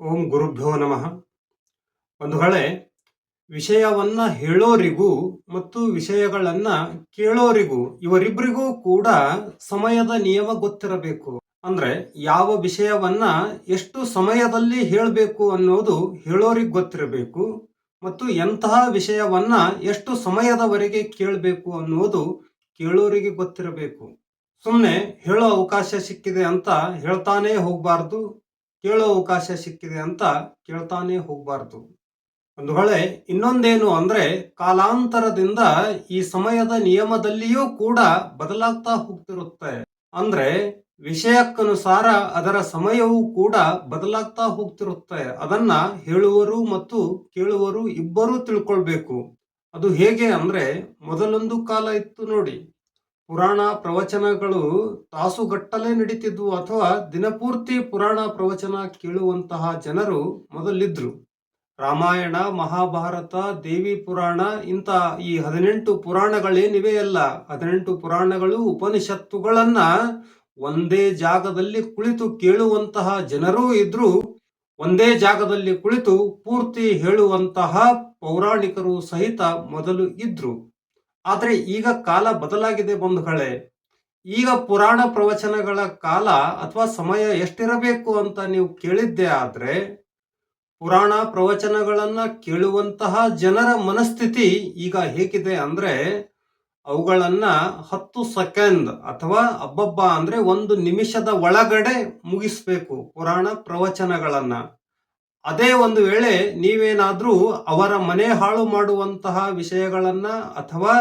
ಓಂ ಗುರುಭ್ಯೋ ನಮಃ. ಒಂದು ಹೊಳೆ ವಿಷಯವನ್ನ ಹೇಳೋರಿಗೂ ಮತ್ತು ವಿಷಯಗಳನ್ನು ಕೇಳೋರಿಗೂ ಇವರಿಬ್ಬರಿಗೂ ಕೂಡ ಸಮಯದ ನಿಯಮ ಗೊತ್ತಿರಬೇಕು. ಅಂದ್ರೆ ಯಾವ ವಿಷಯವನ್ನ ಎಷ್ಟು ಸಮಯದಲ್ಲಿ ಹೇಳಬೇಕು ಅನ್ನೋದು ಹೇಳೋರಿಗೆ ಗೊತ್ತಿರಬೇಕು ಮತ್ತು ಎಂತಹ ವಿಷಯವನ್ನ ಎಷ್ಟು ಸಮಯದವರೆಗೆ ಕೇಳಬೇಕು ಅನ್ನೋದು ಕೇಳೋರಿಗೆ ಗೊತ್ತಿರಬೇಕು. ಸುಮ್ಮನೆ ಹೇಳೋ ಅವಕಾಶ ಸಿಕ್ಕಿದೆ ಅಂತ ಹೇಳ್ತಾನೇ ಹೋಗಬಾರ್ದು. ಕೇಳೋ ಅವಕಾಶ ಸಿಕ್ಕಿದೆ ಅಂತ ಕೇಳ್ತಾನೆ ಹೋಗಬಾರ್ದು. ಒಂದು ವೇಳೆ ಇನ್ನೊಂದೇನು ಅಂದ್ರೆ ಕಾಲಾಂತರದಿಂದ ಈ ಸಮಯದ ನಿಯಮದಲ್ಲಿಯೂ ಕೂಡ ಬದಲಾಗ್ತಾ ಹೋಗ್ತಿರುತ್ತೆ. ಅಂದ್ರೆ ವಿಷಯಕ್ಕನುಸಾರ ಅದರ ಸಮಯವೂ ಕೂಡ ಬದಲಾಗ್ತಾ ಹೋಗ್ತಿರುತ್ತೆ. ಅದನ್ನ ಹೇಳುವರು ಮತ್ತು ಕೇಳುವರು ಇಬ್ಬರೂ ತಿಳ್ಕೊಳ್ಬೇಕು. ಅದು ಹೇಗೆ ಅಂದ್ರೆ ಮೊದಲೊಂದು ಕಾಲ ಇತ್ತು ನೋಡಿ. ಪುರಾಣ ಪ್ರವಚನಗಳು ತಾಸುಗಟ್ಟಲೆ ನಡೀತಿದ್ವು ಅಥವಾ ದಿನಪೂರ್ತಿ ಪುರಾಣ ಪ್ರವಚನ ಕೇಳುವಂತಹ ಜನರು ಮೊದಲಿದ್ರು. ರಾಮಾಯಣ, ಮಹಾಭಾರತ, ದೇವಿ ಪುರಾಣ ಇಂಥ ಈ ಹದಿನೆಂಟು ಪುರಾಣಗಳೇನಿವೆ ಅಲ್ಲ, ಹದಿನೆಂಟು ಪುರಾಣಗಳು, ಉಪನಿಷತ್ತುಗಳನ್ನ ಒಂದೇ ಜಾಗದಲ್ಲಿ ಕುಳಿತು ಕೇಳುವಂತಹ ಜನರೂ ಇದ್ರು. ಒಂದೇ ಜಾಗದಲ್ಲಿ ಕುಳಿತು ಪೂರ್ತಿ ಹೇಳುವಂತಹ ಪೌರಾಣಿಕರು ಸಹಿತ ಮೊದಲು ಇದ್ರು. ಆದರೆ ಈಗ ಕಾಲ ಬದಲಾಗಿದೆ ಬಂಧುಗಳೇ. ಈಗ ಪುರಾಣ ಪ್ರವಚನಗಳ ಕಾಲ ಅಥವಾ ಸಮಯ ಎಷ್ಟಿರಬೇಕು ಅಂತ ನೀವು ಕೇಳಿದ್ದೆ ಆದರೆ, ಪುರಾಣ ಪ್ರವಚನಗಳನ್ನು ಕೇಳುವಂತಹ ಜನರ ಮನಸ್ಥಿತಿ ಈಗ ಹೇಗಿದೆ ಅಂದ್ರೆ, ಅವುಗಳನ್ನ ಹತ್ತು ಸೆಕೆಂಡ್ ಅಥವಾ ಅಬ್ಬಬ್ಬ ಅಂದ್ರೆ ಒಂದು ನಿಮಿಷದ ಒಳಗಡೆ ಮುಗಿಸ್ಬೇಕು ಪುರಾಣ ಪ್ರವಚನಗಳನ್ನ. ಅದೇ ಒಂದು ವೇಳೆ ನೀವೇನಾದರೂ ಅವರ ಮನೆ ಹಾಳು ಮಾಡುವಂತಹ ವಿಷಯಗಳನ್ನ ಅಥವಾ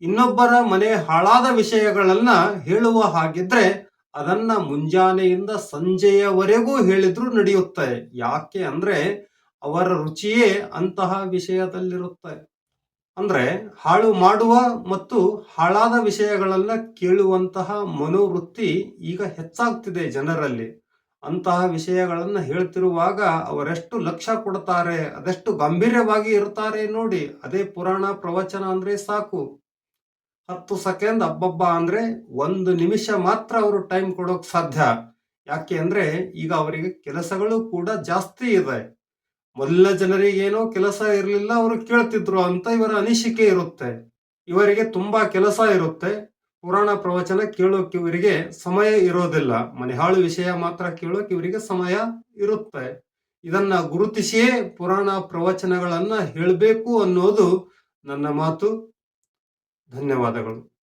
ಇನ್ನೊಬ್ಬರ ಮನೆ ಹಾಳಾದ ವಿಷಯಗಳನ್ನ ಹೇಳುವ ಹಾಗಿದ್ರೆ ಅದನ್ನ ಮುಂಜಾನೆಯಿಂದ ಸಂಜೆಯವರೆಗೂ ಹೇಳಿದ್ರು ನಡೆಯುತ್ತೆ. ಯಾಕೆ ಅಂದ್ರೆ ಅವರ ರುಚಿಯೇ ಅಂತಹ ವಿಷಯದಲ್ಲಿರುತ್ತೆ. ಅಂದ್ರೆ ಹಾಳು ಮಾಡುವ ಮತ್ತು ಹಾಳಾದ ವಿಷಯಗಳನ್ನ ಕೇಳುವಂತಹ ಮನೋವೃತ್ತಿ ಈಗ ಹೆಚ್ಚಾಗ್ತಿದೆ ಜನರಲ್ಲಿ. ಅಂತಹ ವಿಷಯಗಳನ್ನು ಹೇಳ್ತಿರುವಾಗ ಅವರೆಷ್ಟು ಲಕ್ಷ್ಯ ಕೊಡ್ತಾರೆ, ಅದೆಷ್ಟು ಗಂಭೀರವಾಗಿ ಇರ್ತಾರೆ ನೋಡಿ, ಅದೇ ಪುರಾಣ ಪ್ರವಚನ ಅಂದ್ರೆ ಸಾಕು. ಹತ್ತು ಸೆಕೆಂಡ್ ಹಬ್ಬಬ್ಬ ಅಂದ್ರೆ ಒಂದು ನಿಮಿಷ ಮಾತ್ರ ಅವರು ಟೈಮ್ ಕೊಡೋಕ್ ಸಾಧ್ಯ. ಯಾಕೆ ಅಂದ್ರೆ ಈಗ ಅವರಿಗೆ ಕೆಲಸಗಳು ಕೂಡ ಜಾಸ್ತಿ ಇದೆ. ಮೊದಲ ಏನೋ ಕೆಲಸ ಇರಲಿಲ್ಲ, ಅವರು ಕೇಳ್ತಿದ್ರು ಅಂತ ಇವರ ಅನಿಸಿಕೆ ಇರುತ್ತೆ. ಇವರಿಗೆ ತುಂಬಾ ಕೆಲಸ ಇರುತ್ತೆ. ಪುರಾಣ ಪ್ರವಚನ ಕೇಳೋಕೆ ಇವರಿಗೆ ಸಮಯ ಇರೋದಿಲ್ಲ. ಮನೆಹಾಳು ವಿಷಯ ಮಾತ್ರ ಕೇಳೋಕೆ ಇವರಿಗೆ ಸಮಯ ಇರುತ್ತೆ. ಇದನ್ನ ಗುರುತಿಸಿಯೇ ಪುರಾಣ ಪ್ರವಚನಗಳನ್ನ ಹೇಳಬೇಕು ಅನ್ನೋದು ನನ್ನ ಮಾತು. ಧನ್ಯವಾದಗಳು.